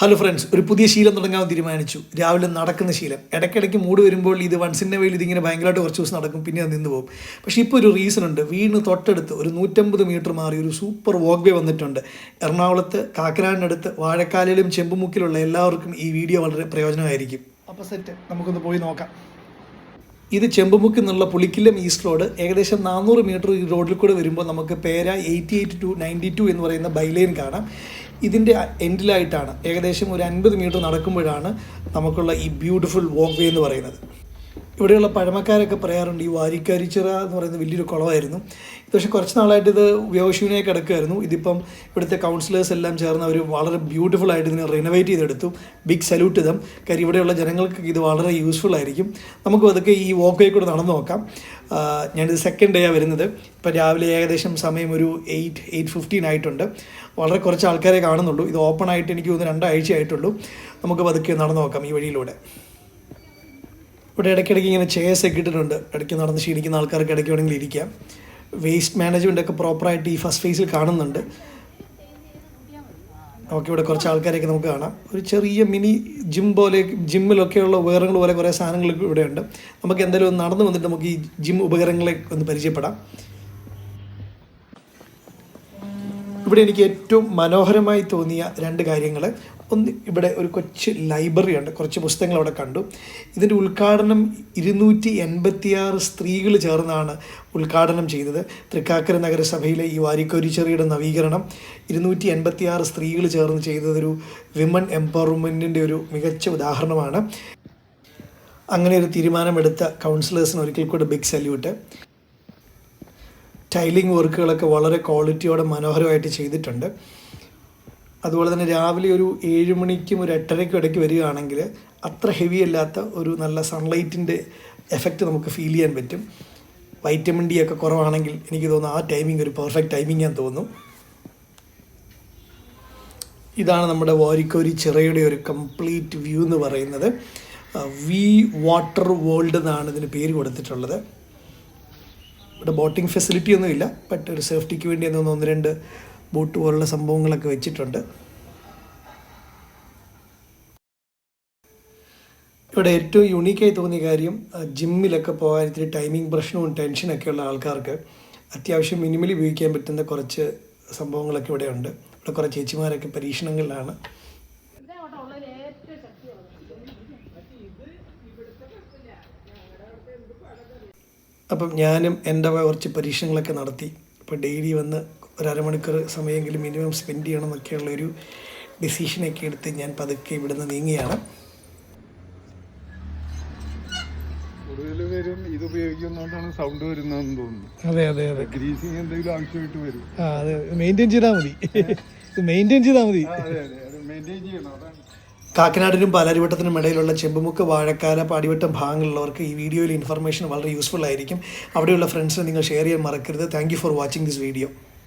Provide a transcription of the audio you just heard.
Hello friends ഒരു പുതിയ ശീലം തുടങ്ങാൻ തീരുമാനിച്ചു. രാവിലെ നടക്കുന്ന ശീലം. ഇടയ്ക്കിടയ്ക്ക് മൂട് വരുമ്പോൾ ഇത് വൺസ് വൺസിന്റെ വെയിൽ ഇതിങ്ങനെ ഭയങ്കരമായിട്ട് കുറച്ച് ദിവസം നടക്കും പിന്നെ അത് നിന്ന് പോകും. പക്ഷേ ഇപ്പോൾ ഒരു റീസൺ ഉണ്ട്. വീണ് തൊട്ടടുത്ത് ഒരു നൂറ്റമ്പത് മീറ്റർ മാറി ഒരു സൂപ്പർ വാക്ക് വേ വന്നിട്ടുണ്ട്. എറണാകുളത്ത് കാക്കനാടിനടുത്ത് വാഴക്കാലിലും ചെമ്പുമുക്കിലുള്ള എല്ലാവർക്കും ഈ വീഡിയോ വളരെ പ്രയോജനമായിരിക്കും. അപ്പോൾ സെറ്റ് നമുക്കൊന്ന് പോയി നോക്കാം. ഇത് ചെമ്പുമുക്ക് എന്നുള്ള പുളിക്കില്ലം ഈസ്റ്റ് റോഡ് ഏകദേശം നാനൂറ് മീറ്റർ ഈ റോഡിൽ കൂടെ വരുമ്പോൾ നമുക്ക് പേര eighty eight two ninety two എന്ന് പറയുന്ന ബൈലൈൻ കാണാം. ഇതിന്റെ എൻഡിലായിട്ടാണ് ഏകദേശം ഒരു അൻപത് മീറ്റർ നടക്കുമ്പോഴാണ് നമുക്കുള്ള ഈ ബ്യൂട്ടിഫുൾ വോക്ക് വേ എന്ന് പറയുന്നത്. ഇവിടെയുള്ള പഴമക്കാരൊക്കെ പറയാറുണ്ട് ഈ വാരിക്കരിച്ചിറ എന്ന് പറയുന്ന വലിയൊരു കുളമായിരുന്നു. പക്ഷേ കുറച്ച് നാളായിട്ട് ഇത് ഉപയോഗശൂന്യമായി കിടക്കുമായിരുന്നു ഇതിപ്പം ഇവിടുത്തെ കൗൺസിലേഴ്സ് എല്ലാം ചേർന്ന് അവർ വളരെ ബ്യൂട്ടിഫുൾ ആയിട്ട് ഇതിനെ റിനോവേറ്റ് ചെയ്തെടുത്തു. ബിഗ് സല്യൂട്ട് ഇതം കാര്യം ഇവിടെയുള്ള ജനങ്ങൾക്ക് ഇത് വളരെ യൂസ്ഫുൾ ആയിരിക്കും. നമുക്ക് അതൊക്കെ ഈ വോക്കേ കൂടെ നടന്നു നോക്കാം. ഞാനിത് സെക്കൻഡ് ഡേയാണ് വരുന്നത്. ഇപ്പം രാവിലെ ഏകദേശം സമയം ഒരു എയ്റ്റ് എയ്റ്റ് ഫിഫ്റ്റീൻ ആയിട്ടുണ്ട്. വളരെ കുറച്ച് ആൾക്കാരെ കാണുന്നുള്ളൂ. ഇത് ഓപ്പൺ ആയിട്ട് എനിക്ക് തോന്നുന്നു രണ്ടാഴ്ച ആയിട്ടുള്ളൂ നമുക്ക് പതുക്കെ നടന്നു നോക്കാം ഈ വഴിയിലൂടെ. ഇവിടെ ഇടയ്ക്കിടയ്ക്ക് ഇങ്ങനെ ചെയർസ് ഒക്കെ ഇട്ടിട്ടുണ്ട്. ഇടയ്ക്ക് നടന്ന് ക്ഷീണിക്കുന്ന ആൾക്കാർക്ക് ഇടയ്ക്ക് വേണമെങ്കിൽ ഇരിക്കാം. വേസ്റ്റ് മാനേജ്മെന്റ് ഒക്കെ പ്രോപ്പറായിട്ട് ഈ ഫസ്റ്റ് ഫേസിൽ കാണുന്നുണ്ട്. നമുക്ക് ഇവിടെ കുറച്ച് ആൾക്കാരെയൊക്കെ നമുക്ക് കാണാം. ഒരു ചെറിയ മിനി ജിം പോലെ ജിമ്മിലൊക്കെയുള്ള ഉപകരണങ്ങൾ പോലെ കുറേ സാധനങ്ങൾ ഇവിടെയുണ്ട്. നമുക്ക് എന്തായാലും നടന്നു വന്നിട്ട് നമുക്ക് ഈ ജിം ഉപകരണങ്ങളെ ഒന്ന് പരിചയപ്പെടാം. ഇവിടെ എനിക്ക് ഏറ്റവും മനോഹരമായി തോന്നിയ രണ്ട് കാര്യങ്ങൾ ഒന്ന് ഇവിടെ ഒരു കൊച്ചു ലൈബ്രറി ഉണ്ട്. കുറച്ച് പുസ്തകങ്ങൾ അവിടെ കണ്ടു. ഇതിന്റെ ഉദ്ഘാടനം ഇരുന്നൂറ്റി എൺപത്തിയാറ് സ്ത്രീകൾ ചേർന്നാണ് ഉദ്ഘാടനം ചെയ്തത്. തൃക്കാക്കര നഗരസഭയിലെ ഈ വാരിക്കോരിച്ചെറിയുടെ നവീകരണം ഇരുന്നൂറ്റി എൺപത്തിയാറ് സ്ത്രീകൾ ചേർന്ന് ചെയ്തതൊരു വിമൻ എംപവർമെന്റിന്റെ ഒരു മികച്ച ഉദാഹരണമാണ്. അങ്ങനെ ഒരു തീരുമാനമെടുത്ത കൗൺസിലേഴ്സിന് ഒരിക്കൽ കൂടെ ബിഗ് സല്യൂട്ട്. ടൈലിംഗ് വർക്കുകളൊക്കെ വളരെ ക്വാളിറ്റിയോടെ മനോഹരമായിട്ട് ചെയ്തിട്ടുണ്ട്. അതുപോലെ തന്നെ രാവിലെ ഒരു ഏഴ് മണിക്കും ഒരു എട്ടരയ്ക്കും ഇടയ്ക്ക് വരികയാണെങ്കിൽ അത്ര ഹെവി അല്ലാത്ത ഒരു നല്ല സൺലൈറ്റിന്റെ എഫക്റ്റ് നമുക്ക് ഫീൽ ചെയ്യാൻ പറ്റും. വൈറ്റമിൻ ഡി ഒക്കെ കുറവാണെങ്കിൽ എനിക്ക് തോന്നുന്നു ആ ടൈമിംഗ് ഒരു പെർഫെക്റ്റ് ടൈമിംഗ് ഞാൻ തോന്നുന്നു. ഇതാണ് നമ്മുടെ വാരിക്കോരി ചിറയുടെ ഒരു കംപ്ലീറ്റ് വ്യൂ എന്ന് പറയുന്നത്. വി വാട്ടർ വേൾഡ് എന്നാണ് ഇതിന് പേര് കൊടുത്തിട്ടുള്ളത്. ഇവിടെ ബോട്ടിംഗ് ഫെസിലിറ്റി ഒന്നുമില്ല ബട്ട് ഒരു സേഫ്റ്റിക്ക് വേണ്ടി എന്ന് തോന്നുന്നു ഒന്ന് രണ്ട് ബോട്ട് പോലുള്ള സംഭവങ്ങളൊക്കെ വെച്ചിട്ടുണ്ട്. ഇവിടെ ഏറ്റവും യുണീക്കായി തോന്നിയ കാര്യം ജിമ്മിലൊക്കെ പോകാൻ ഇത്തിരി ടൈമിംഗ് പ്രശ്നവും ടെൻഷനൊക്കെ ഉള്ള ആൾക്കാർക്ക് അത്യാവശ്യം മിനിമലി ഉപയോഗിക്കാൻ പറ്റുന്ന കുറച്ച് സംഭവങ്ങളൊക്കെ ഇവിടെ ഉണ്ട്. ഇവിടെ കുറേ ചേച്ചിമാരൊക്കെ പരീക്ഷണങ്ങളിലാണ്. അപ്പം ഞാനും എന്റെ കുറച്ച് പരീക്ഷണങ്ങളൊക്കെ നടത്തി. അപ്പോൾ ഡെയിലി വന്ന് ഒരു അരമണിക്കൂർ സമയമെങ്കിലും മിനിമം സ്പെൻഡ് ചെയ്യണം എന്നൊക്കെയുള്ള ഒരു ഡിസിഷനൊക്കെ എടുത്ത് ഞാൻ പതുക്കെ ഇവിടുന്ന് നീങ്ങിയാണ് പേരും ഇത് ഉപയോഗിക്കുന്നതുകൊണ്ടാണ് സൗണ്ട് വരുന്നതെന്ന് തോന്നുന്നു. അതെ അതെ അതെ. ഗ്രീസിങ് എന്തെങ്കിലും ആവശ്യമായിട്ട് വരും. ആ അത് മെയിന്റെയിൻ ചെയ്താൽ മതി. മെയിന്റെയിൻ ചെയ്താൽ മതി. മെയിന്റെയിൻ ചെയ്യണം. അതാണ്. കാക്കനാടിനും പാലാരിവട്ടത്തിനും ഇടയിലുള്ള ചെമ്പുമുക്ക് വാഴക്കാല പാടിവട്ടം ഭാഗങ്ങളുള്ളവർക്ക് ഈ വീഡിയോയിൽ ഇൻഫർമേഷൻ വളരെ യൂസ്ഫുൾ ആയിരിക്കും. അവിടെയുള്ള ഫ്രണ്ട്സിനെ നിങ്ങൾ ഷെയർ ചെയ്യാൻ മറക്കരുത്. Thank for watching this video